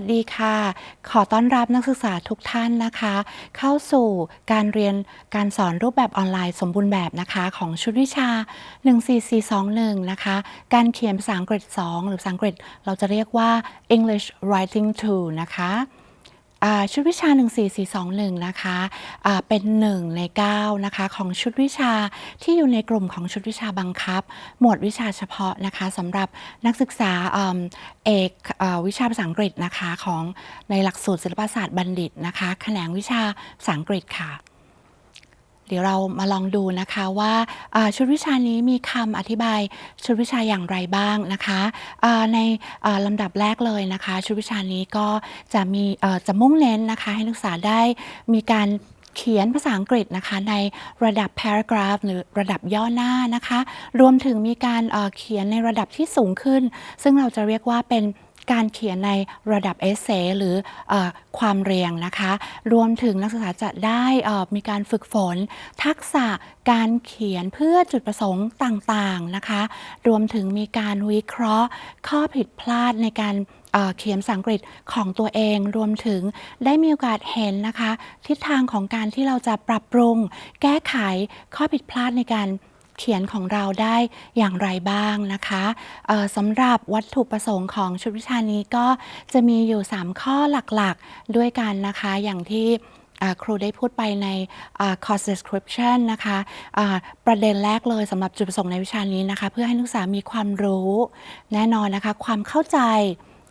สวัสดีค่ะ ขอต้อนรับนักศึกษาทุกท่านนะคะ เข้าสู่การเรียนการสอนรูปแบบออนไลน์สมบูรณ์แบบนะคะของชุดวิชา 14421 นะคะ การเขียนภาษาอังกฤษ 2 หรือภาษาอังกฤษเราจะเรียกว่า English Writing 2 นะคะ ชุดวิชา 14421 นะคะอ่าเป็น 1 ใน 9 นะคะ ของชุดวิชาที่อยู่ในกลุ่มของชุดวิชาบังคับ หมวดวิชาเฉพาะนะคะสำหรับนักศึกษาอเอกอวิชาภาษาอังกฤษนะคะของในหลักสูตรศิลปศาสตร์บัณฑิตนะคะแขนงวิชาภาษาอังกฤษค่ะ เดี๋ยวเรามาลองดูนะคะว่าชุดวิชานี้มีคำอธิบายชุดวิชาอย่างไรบ้างนะคะในอ่าลำดับแรกเลยนะคะ ชุดวิชานี้ก็จะมีจะมุ่งเน้นนะคะ ให้นักศึกษาได้มีการเขียนภาษาอังกฤษนะคะในระดับ paragraph หรือระดับย่อหน้านะคะ รวมถึงมีการเขียนในระดับที่สูงขึ้น ซึ่งเราจะเรียกว่าเป็น การเขียนในระดับเอเซหรืออความเรียงนะคะ รวมถึงนักศึกษาจะได้มีการฝึกฝน ทักษะการเขียนเพื่อจุดประสงค์ต่างๆนะคะ รวมถึงมีการวิเคราะห์ ข้อผิดพลาดในการเอ่อเขียนภาษาอังกฤษของตัวเองรวมถึงได้มีโอกาสเห็นนะคะ ทิศทางของการที่เราจะปรับปรุง แก้ไขข้อผิดพลาดในการ เขียนของเราได้อย่างไรบ้างนะคะสำหรับวัตถุประสงค์ของชุดวิชานี้ก็จะมีอยู่ 3 ข้อหลักๆด้วยกันนะคะ อย่างที่ครูได้พูดไปในอ่า course description นะคะอ่าประเด็นแรกเลยสำหรับจุดประสงค์ในวิชานี้นะคะ เพื่อให้นักศึกษามีความรู้ แน่นอนนะคะ ความเข้าใจ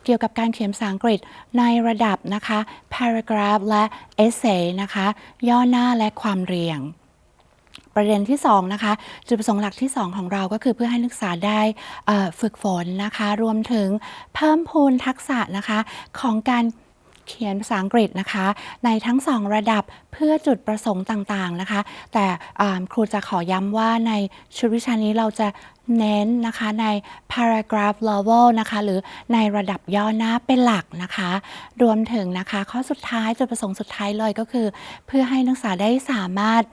เกี่ยวกับการเขียนภาษาอังกฤษในระดับนะคะ paragraph และ essay นะคะ ย่อหน้าและความเรียง ประเด็นที่2นะคะจุดประสงค์หลักที่ 2 ของเราก็คือเพื่อให้นักศึกษาได้ฝึกฝนนะคะ รวมถึงเพิ่มพูนทักษะนะคะของการเขียนภาษาอังกฤษนะคะ ในทั้ง 2 ระดับเพื่อจุดประสงค์ต่างๆนะคะ แต่ครูจะขอย้ำว่าในชุดวิชานี้เราจะเน้นนะคะใน paragraph level นะคะหรือในระดับย่อหน้าเป็นหลักนะคะ รวมถึงนะคะ ข้อสุดท้ายจุดประสงค์สุดท้ายเลยก็คือ เพื่อให้นักศึกษาได้สามารถ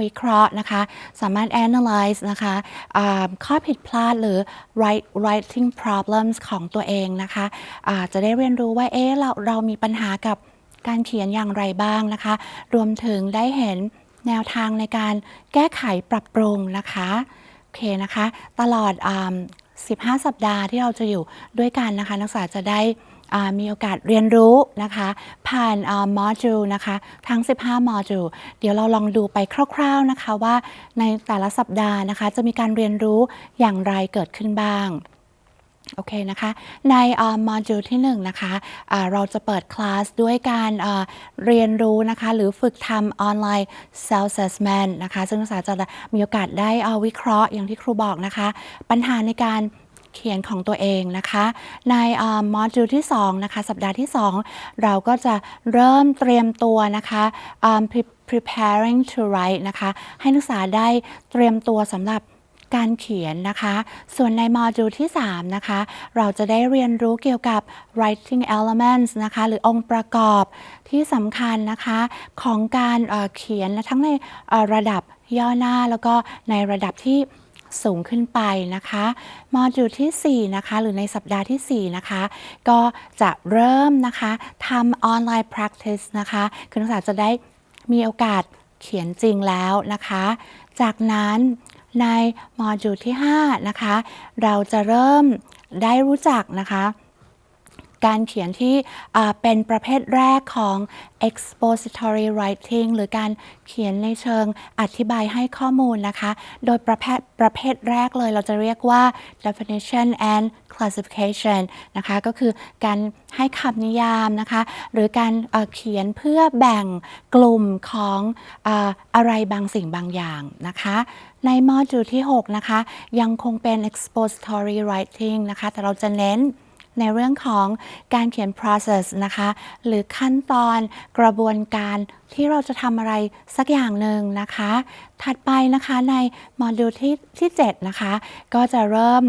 วิเคราะห์นะคะ สามารถ analyze นะคะข้อผิดพลาดหรือ write writing problems ของตัวเองนะคะจะได้เรียนรู้ว่าเอ๊ะเราเรามีปัญหากับการเขียนอย่างไรบ้างนะคะ รวมถึงได้เห็นแนวทางในการแก้ไขปรับปรุงนะคะโอเคนะคะ ตลอดอ15 สัปดาห์ที่เราจะอยู่ด้วยกันนะคะ นักศึกษาจะได้ มีโอกาสเรียนรู้นะคะ ผ่านโมดูลนะคะทั้ง 15โมดูลเดี๋ยวเราลองดูไปคร่าวๆนะคะว่าในแต่ละสัปดาห์นะคะ จะมีการเรียนรู้อย่างไรเกิดขึ้นบ้างโอเคนะคะ ในโมดูลที่1นะคะะเราจะเปิดคลาสด้วยการเรียนรู้นะคะ หรือฝึกทำออนไลน์ self assessment นะคะ ซึ่งนักศึกษาจะมีโอกาสได้วิเคราะห์อย่างที่ครูบอกนะคะ ปัญหาในการ เขียนของตัวเองนะคะ ในโมดูลที่2นะคะสัปดาห์ที่ 2 เราก็จะเริ่มเตรียมตัวนะคะ preparing to write นะคะ ให้นักศึกษาได้เตรียมตัวสำหรับการเขียนนะคะ ส่วนในโมดูลที่ 3 นะคะ เราจะได้เรียนรู้เกี่ยวกับ writing elements นะคะ หรือองค์ประกอบที่สำคัญนะคะ ของการเอ่อเขียนทั้งในระดับย่อหน้าแล้วก็ในระดับที่ สูงขึ้นไปนะคะมอดูลทีสี่4นะคะหรือในสัปดาห์ทีสี่ 4 นะคะ ก็จะเริ่มนะคะทำออนไลน์ practice นะคะคือนักศึกษาจะได้มีโอกาสเขียนจริงแล้วนะคะ จากนั้นในมอดูลที่ 5 นะคะ เราจะเริ่มได้รู้จักนะคะ การเขียนที่เป็นประเภทแรกของ expository writing หรือการเขียนในเชิงอธิบายให้ข้อมูลนะคะ โดยประเภทประเภทแรกเลยเราจะเรียกว่า definition and classification นะคะ ก็คือการให้คำนิยามนะคะ หรือการเอ่อเขียนเพื่อแบ่งกลุ่มของออะไรบางสิ่งบางอย่างนะคะในโมดูลที่ 6 นะคะ ยังคงเป็น expository writing นะคะ แต่เราจะเน้น ในเรื่องของการเขียน process นะคะ หรือขั้นตอนกระบวนการที่เราจะทำอะไรสักอย่างหนึ่งนะคะ ถัดไปนะคะในโมดูลที่ที่7นะคะ ก็จะเริ่ม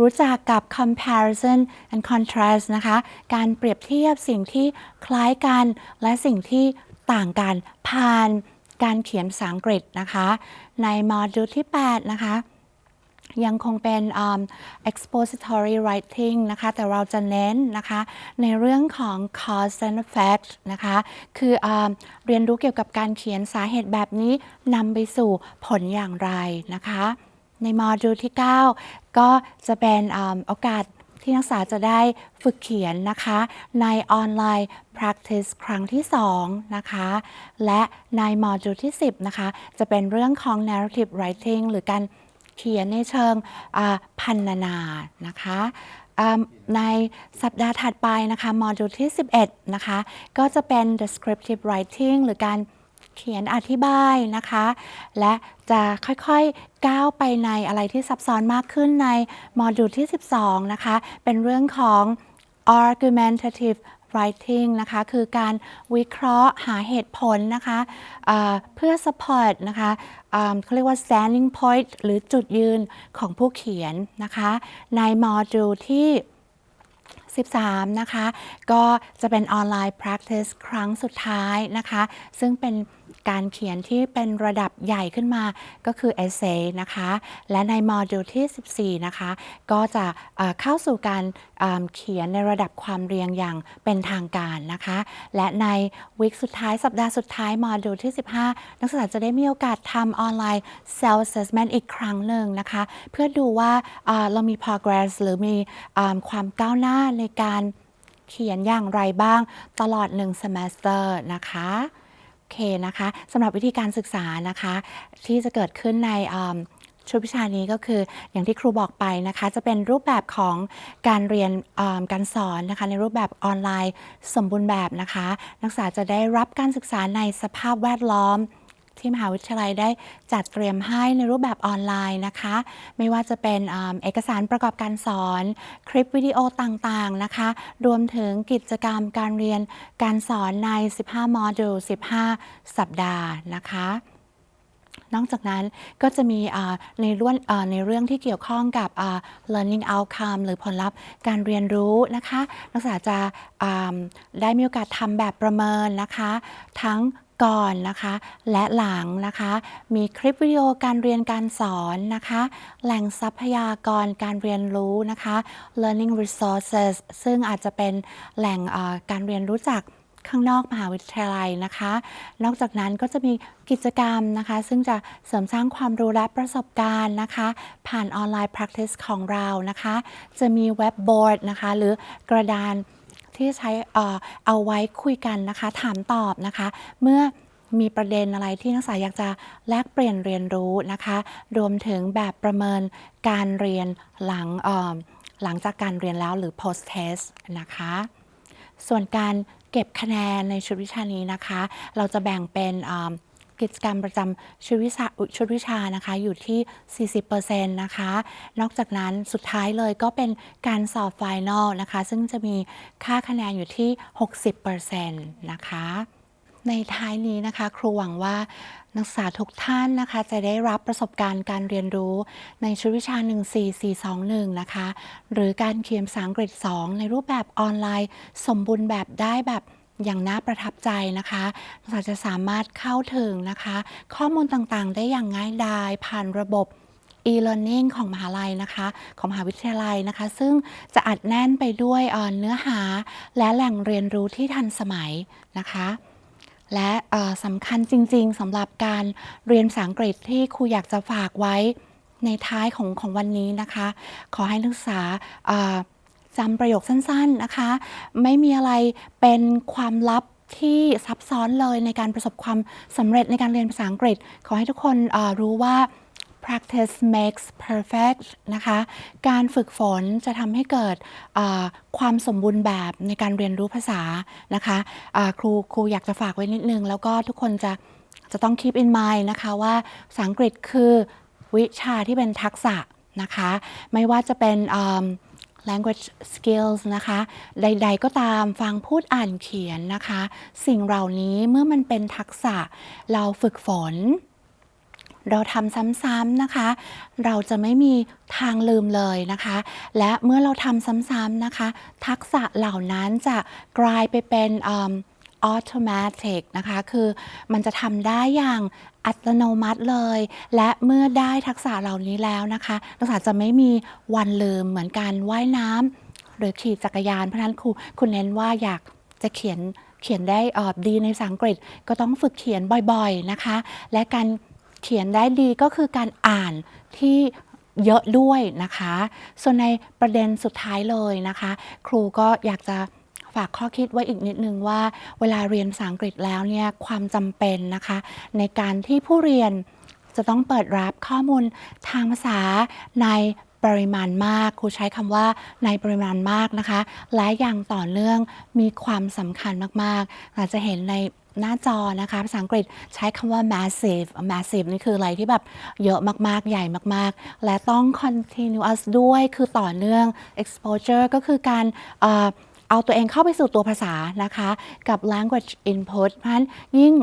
รู้จักกับ comparison and contrast นะคะ การเปรียบเทียบสิ่งที่คล้ายกันและสิ่งที่ต่างกันผ่านการเขียนภาษาอังกฤษนะคะ ในโมดูลที่ 8 นะคะ ยังคงเป็นอืม expository writing นะคะ แต่เราจะเน้นนะคะ ในเรื่องของ cause and effect นะคะ คืออมเรียนรู้เกี่ยวกับการเขียนสาเหตุแบบนี้นำไปสู่ผลอย่างไรนะคะ ในโมดูลที่ 9 ก็จะเป็นอมโอกาสที่นักศึกษาจะได้ฝึกเขียนนะคะ ในออนไลน์ practice ครั้งที่ 2 นะคะ และในโมดูลที่ 10 นะคะ จะเป็นเรื่องของ narrative writing หรือการ เขียนในเชิงพันนานานะคะในสัปดาห์ถัดไปนะคะโมดูลที่ 11 นะคะ ก็จะเป็น descriptive writing หรือการเขียนอธิบายนะคะ และจะค่อยๆก้าวไปในอะไรที่ซับซ้อนมากขึ้นในโมดูลที่ 12 นะคะ เป็นเรื่องของ argumentative writing นะคะคือการวิเคราะห์หาเหตุผลนะคะะเพื่อ support นะคะเขาเรียกว่า standing point หรือจุดยืนของผู้เขียนนะคะในมอดูลที่13 นะคะ ก็จะเป็นออนไลน์ practice ครั้งสุดท้ายนะคะ ซึ่งเป็น การเขียนที่เป็นระดับใหญ่ขึ้นมาก็คือ essay นะคะ และในโมดูลที่ 14 นะคะ ก็จะเข้าสู่การเขียนในระดับความเรียงอย่างเป็นทางการนะคะ และในวิคสุดท้ายสัปดาห์สุดท้ายโมดูลที่ 15 นักศึกษาจะได้มีโอกาสทำออนไลน์ self assessment อีกครั้งหนึ่งนะคะ เพื่อดูว่าเรามี progress หรือมีอความก้าวหน้าในการเขียนอย่างไรบ้างตลอด 1 semester นะคะ เคนะคะสำหรับวิธีการศึกษานะคะ ที่จะเกิดขึ้นในชุดวิชานี้ก็คืออย่างที่ครูบอกไปนะคะ จะเป็นรูปแบบของการเรียนการสอนนะคะ ในรูปแบบออนไลน์สมบูรณ์แบบนะคะ นักศึกษาจะได้รับการศึกษาในสภาพแวดล้อม ที่มหาวิทยาลัยได้จัดเตรียมให้ในรูปแบบออนไลน์นะคะ ไม่ว่าจะเป็นเอกสารประกอบการสอน คลิปวิดีโอต่างๆนะคะ รวมถึงกิจกรรมการเรียนการสอนใน 15 โมดูล 15 สัปดาห์นะคะนอกจากนั้นก็จะมีในเรื่องในเรื่องที่เกี่ยวข้องกับ learning outcome หรือผลลัพธ์การเรียนรู้นะคะ นักศึกษาจะได้มีโอกาสทำแบบประเมินนะคะ ทั้ง ก่อนนะคะ และหลังนะคะ มีคลิปวิดีโอการเรียนการสอนนะคะ แหล่งทรัพยากรการเรียนรู้นะคะ learning resources ซึ่งอาจจะเป็นแหล่งการเรียนรู้จากข้างนอกมหาวิทยาลัยนะคะ นอกจากนั้นก็จะมีกิจกรรมนะคะ ซึ่งจะเสริมสร้างความรู้และประสบการณ์นะคะ ผ่านออนไลน์ practice ของเรานะคะ จะมีเว็บบอร์ดนะคะ หรือกระดาน ที่ใช้เอาไว้คุยกันนะคะ ถามตอบนะคะ เมื่อมีประเด็นอะไรที่นักศึกษาอยากจะแลกเปลี่ยนเรียนรู้นะคะ รวมถึงแบบประเมินการเรียนหลังหลังจากการเรียนแล้วหรือ post test นะคะ ส่วนการเก็บคะแนนในชุดวิชานี้นะคะ เราจะแบ่งเป็น กิจกรรมประจำชุดวิชาชุดวิชานะคะ อยู่ที่ 40%นะคะ นอกจากนั้นสุดท้ายเลยก็เป็นการสอบไฟนอลนะคะ ซึ่งจะมีค่าคะแนนอยู่ที่ 60%นะคะ ในท้ายนี้นะคะ ครูหวังว่านักศึกษาทุกท่านนะคะ จะได้รับประสบการณ์การเรียนรู้ในชุดวิชา 14421 นะคะ หรือการเขียนภาษาอังกฤษ 2 ในรูปแบบออนไลน์ สมบูรณ์แบบได้แบบ อย่างน่าประทับใจนะคะนักศึกษาจะสามารถเข้าถึงนะคะ ข้อมูลต่างๆ ได้อย่างง่ายดายผ่านระบบ e-learning ของมหาลัยนะคะ ของมหาวิทยาลัยนะคะ ซึ่งจะอัดแน่นไปด้วยเนื้อหาและแหล่งเรียนรู้ที่ทันสมัยนะคะ และสำคัญจริง ๆสำหรับการเรียนภาษาอังกฤษที่ครูอยากจะฝากไว้ในท้ายของของวันนี้นะคะ ขอให้นักศึกษา จำประโยคสั้นๆนะคะ ไม่มีอะไรเป็นความลับที่ซับซ้อนเลยในการประสบความสำเร็จในการเรียนภาษาอังกฤษ ขอให้ทุกคนรู้ว่า practice makes perfect นะคะ การฝึกฝนจะทำให้เกิดความสมบูรณ์แบบในการเรียนรู้ภาษานะคะอ่าครูครูอยากจะฝากไว้นิดนึง แล้วก็ทุกคนจะจะต้อง keep in mind นะคะว่าภาษาอังกฤษคือวิชาที่เป็นทักษะนะคะ ไม่ว่าจะเป็น language skills นะคะ ใด ๆ ก็ตามฟังพูดอ่านเขียนนะคะ สิ่งเหล่านี้เมื่อมันเป็นทักษะเราฝึกฝน เราทำซ้ำๆนะคะ เราจะไม่มีทางลืมเลยนะคะ และเมื่อเราทำซ้ำๆนะคะ ทักษะเหล่านั้นจะกลายไปเป็น อ automatic นะคะ คือมันจะทำได้อย่างอัตโนมัติเลย และเมื่อได้ทักษะเหล่านี้แล้วนะคะนักศึกษาจะไม่มีวันลืมเหมือนการว่ายน้ำหรือขี่จักรยาน เพราะฉะนั้นครูคุณเน้นว่าอยากจะเขียนเขียนได้เอ่อดีในภาษาอังกฤษ ก็ต้องฝึกเขียนบ่อยๆนะคะ และการเขียนได้ดีก็คือการอ่านที่เยอะด้วยนะคะ ส่วนในประเด็นสุดท้ายเลยนะคะ ครูก็อยากจะ ฝากข้อคิดไว้อีกนิดนึงว่า เวลาเรียนภาษาอังกฤษแล้วเนี่ยความจำเป็นนะคะ ในการที่ผู้เรียนจะต้องเปิดรับข้อมูลทางภาษาในปริมาณมากครูใช้คำว่าในปริมาณมากนะคะ และอย่างต่อเนื่องมีความสำคัญมากๆ อาจจะเห็นในหน้าจอนะคะภาษาอังกฤษใช้คำว่า massive massive นี่คืออะไรที่แบบเยอะมาก ๆ ใหญ่มาก ๆ และต้อง continuous ด้วยคือต่อเนื่อง exposure ก็คือการเอ่อ เอาตัวเองเข้าไปสู่ตัวภาษานะคะ กับ language input เพราะฉะนั้นยิ่ง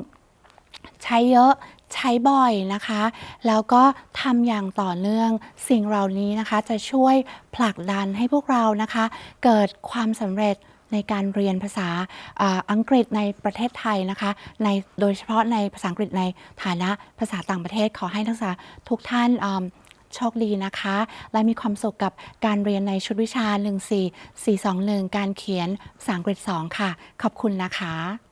ใช้เยอะใช้บ่อยนะคะ แล้วก็ทำอย่างต่อเนื่องสิ่งเหล่านี้นะคะ จะช่วยผลักดันให้พวกเรานะคะ เกิดความสำเร็จในการเรียนภาษาอังกฤษในประเทศไทยนะคะในโดยเฉพาะในภาษาอังกฤษในฐานะภาษาต่างประเทศขอให้นักศึกษาทุกท่านอ โชคดีนะคะ และมีความสุขกับการเรียนในชุดวิชา 14421 การเขียนภาษาอังกฤษ 2 ค่ะ ขอบคุณนะคะ